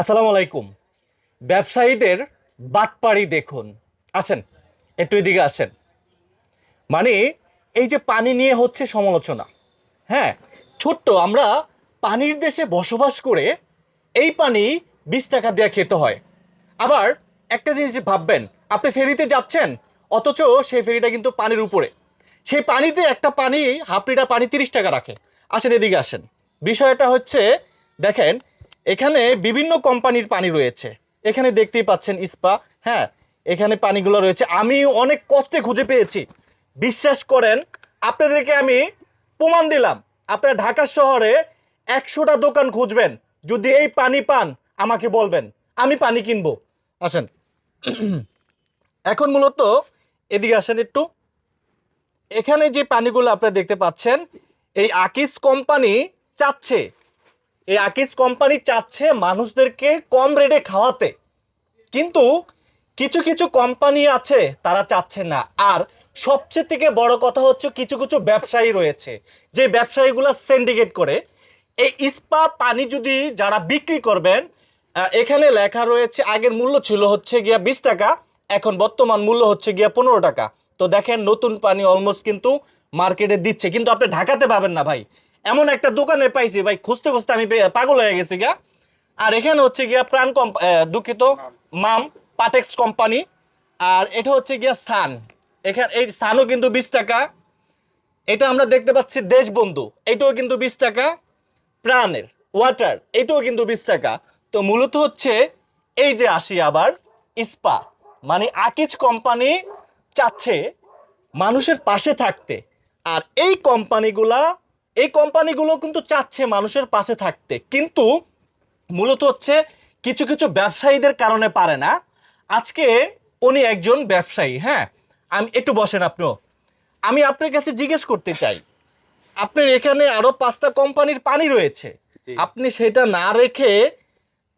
আসসালামু আলাইকুম। ব্যবসায়ীদের বাটপাড়ি দেখুন। আসেন, একটু এদিকে আসেন। মানে এই যে পানি নিয়ে হচ্ছে সমালোচনা হ্যাঁ ছোট্ট আমরা পানির দেশে বসবাস করে এই পানি বিশ টাকা দিয়ে খেতে হয়। আবার একটা জিনিস ভাববেন, আপনি ফেরিতে যাচ্ছেন, অথচ সেই ফেরিটা কিন্তু পানির উপরে। সেই পানিতে একটা পানি, হাফ লিটার পানি তিরিশ টাকা রাখে। আসেন, এদিকে আসেন। বিষয়টা হচ্ছে, দেখেন এখানে বিভিন্ন কোম্পানির পানি রয়েছে। এখানে দেখতেই পাচ্ছেন ইস্পা হ্যাঁ এখানে পানিগুলো রয়েছে। আমি অনেক কষ্টে খুঁজে পেয়েছি। বিশ্বাস করেন, আপনাদেরকে আমি প্রমাণ দিলাম, আপনারা ঢাকা শহরে একশোটা দোকান খুঁজবেন, যদি এই পানি পান, আমাকে বলবেন, আমি পানি কিনবো। আসেন। এখন মূলত এদিকে আসেন একটু। এখানে যে পানিগুলো আপনারা দেখতে পাচ্ছেন, এই আকিস কোম্পানি চাচ্ছে এই আকিস কোম্পানি চাচ্ছে মানুষদেরকে কম রেটে খাওয়াতে। কিন্তু কিছু কিছু কোম্পানি আছে, তারা চাচ্ছে না। আর সবচেয়ে থেকে বড় কথা হচ্ছে কিছু কিছু ব্যবসায়ী রয়েছে, যে ব্যবসায়ীগুলো সিন্ডিকেট করে। এই ইস্পা পানি যদি যারা বিক্রি করবেন এখানে লেখা রয়েছে, আগের মূল্য ছিল হচ্ছে গিয়া বিশ টাকা, এখন বর্তমান মূল্য হচ্ছে গিয়া পনেরো টাকা। তো দেখেন নতুন পানি অলমোস্ট কিন্তু মার্কেটে দিচ্ছে। কিন্তু আপনি ঢাকাতে পাবেন না ভাই। এমন একটা দোকানে পাইছি ভাই খুঁজতে খুঁজতে আমি পাগল হয়ে গেছি গা। আর এখানে হচ্ছে গিয়া প্রাণ কম দুঃখিত মাম পাটেক্স কোম্পানি। আর এটা হচ্ছে গিয়া সান। এখানে এই সানও কিন্তু বিশ টাকা। এটা আমরা দেখতে পাচ্ছি দেশবন্ধু। এটাও কিন্তু বিশ টাকা। প্রাণের ওয়াটার এটাও কিন্তু বিশ টাকা। তো মূলত হচ্ছে এই যে আসি আবার ইস্পা মানে আকিজ কোম্পানি চাচ্ছে মানুষের পাশে থাকতে। আর এই কোম্পানিগুলা এই কোম্পানিগুলো কিন্তু চাচ্ছে মানুষের পাশে থাকতে। কিন্তু মূলত হচ্ছে কিছু কিছু ব্যবসায়ীদের কারণে পারে না। আজকে উনি একজন ব্যবসায়ী হ্যাঁ? আমি একটু বসেন আপনিও আমি আপনার কাছে জিজ্ঞেস করতে চাই আপনার এখানে আরও পাঁচটা কোম্পানির পানি রয়েছে। আপনি সেটা না রেখে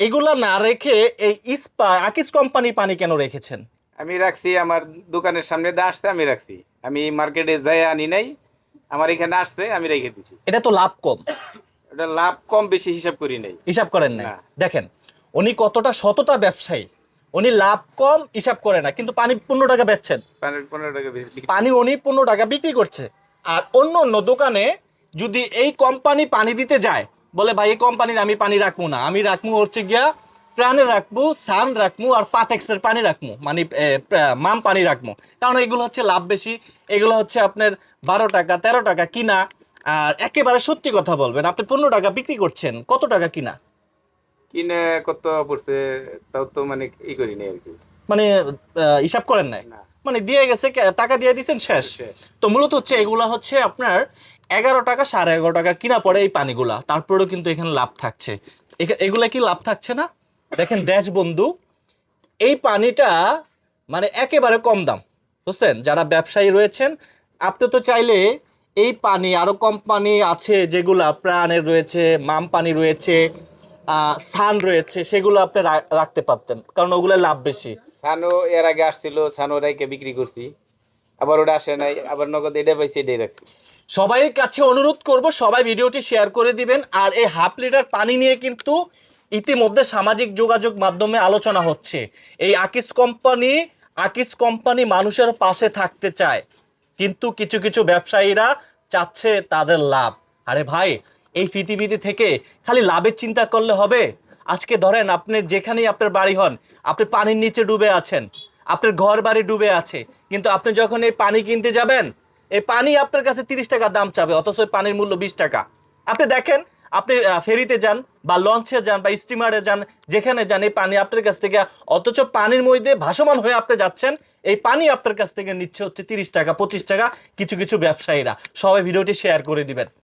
এগুলা না রেখে এই ইস্পা আকিস কোম্পানির পানি কেন রেখেছেন? আমি রাখছি আমার দোকানের সামনে দিয়ে আসছে আমি রাখছি। আমি মার্কেটে যাই আনি নাই আমার এখানে আসছে আমি রেখে দিছি। এটা তো লাভ কম। এটা লাভ কম বেশি হিসাব করি নাই। হিসাব করেন না। দেখেন উনি কতটা শতটা ব্যবসায়ী। উনি লাভ কম হিসাব করে না কিন্তু পানি পনেরো টাকা বেচছেন। পানি উনি পনেরো টাকা বিক্রি করছে। আর অন্য অন্য দোকানে যদি এই কোম্পানি পানি দিতে যায় বলে ভাই এই কোম্পানির আমি পানি রাখব না। আমি রাখব হচ্ছে গিয়া প্রাণে রাখব সান রাখব আর পাটেক্সের পানি রাখব মানে মাম পানি রাখব। কারণ এগুলো হচ্ছে লাভ বেশি এগুলো হচ্ছে আপনার বারো টাকা তেরো টাকা কিনা আর একেবারে সত্যি কথা বলবেন আপনি পনেরো টাকা বিক্রি করছেন কত টাকা কিনা? কিনে কত পড়ছে তাও তো মানে ই করি নাই আর কি। মানে হিসাব করেন নাই? না। মানে দিয়ে গেছে টাকা দিয়ে দিচ্ছেন শেষ। শেষ। তো মূলত হচ্ছে এগুলা হচ্ছে আপনার এগারো টাকা সাড়ে এগারো টাকা কিনা পড়ে এই পানিগুলা তারপরেও কিন্তু এখানে লাভ থাকছে। এগুলা কি লাভ থাকছে না? দেখেন দেশ বন্ধু এই পানিটা মানে একেবারে কম দাম বুঝছেন? যারা ব্যবসায়ী রয়েছেন আপনি তো চাইলে এই পানি আরও কোম্পানি আছে যেগুলো প্রাণের রয়েছে মাম পানি রয়েছে সান রয়েছে সেগুলো আপনি রাখতে পারতেন কারণ ওগুলো লাভ বেশি। ছানো এর আগে আসছিল ছানো রাইকে বিক্রি করছি। আবার ওটা আসে নাই আবার নগদ এটা পাইছি এটাই রাখছি। সবাই কাছে অনুরোধ করব সবাই ভিডিওটি শেয়ার করে দিবেন আর এই হাফ লিটার পানি নিয়ে কিন্তু ইতিমধ্যে সামাজিক যোগাযোগ মাধ্যমে আলোচনা হচ্ছে। এই আকিস কোম্পানি আকিস কোম্পানি মানুষের পাশে থাকতে চায়। কিন্তু কিছু কিছু ব্যবসায়ীরা চাচ্ছে তাদের লাভ। আরে ভাই, এই পৃথিবীতে থেকে খালি লাভের চিন্তা করলে হবে? আজকে ধরেন আপনি যেখানেই আপনার বাড়ি হন, আপনি পানির নিচে ডুবে আছেন, আপনার ঘর বাড়ি ডুবে আছে, কিন্তু আপনি যখন এই পানি কিনতে যাবেন, এই পানি আপনার কাছে তিরিশ টাকা দাম চাবে, অথচ পানির মূল্য বিশ টাকা। আপনি দেখেন আপনি ফেরিতে যান বা লঞ্চে যান বা স্টিমারে যান, যেখানে যান, এই পানি আপনার কাছ থেকে, অথচ পানির মধ্যে ভাসমান হয়ে আপনি যাচ্ছেন, এই পানি আপনার কাছ থেকে নিচ্ছে হচ্ছে তিরিশ টাকা, পঁচিশ টাকা কিছু কিছু ব্যবসায়ীরা। সবাই ভিডিওটি শেয়ার করে দিবেন।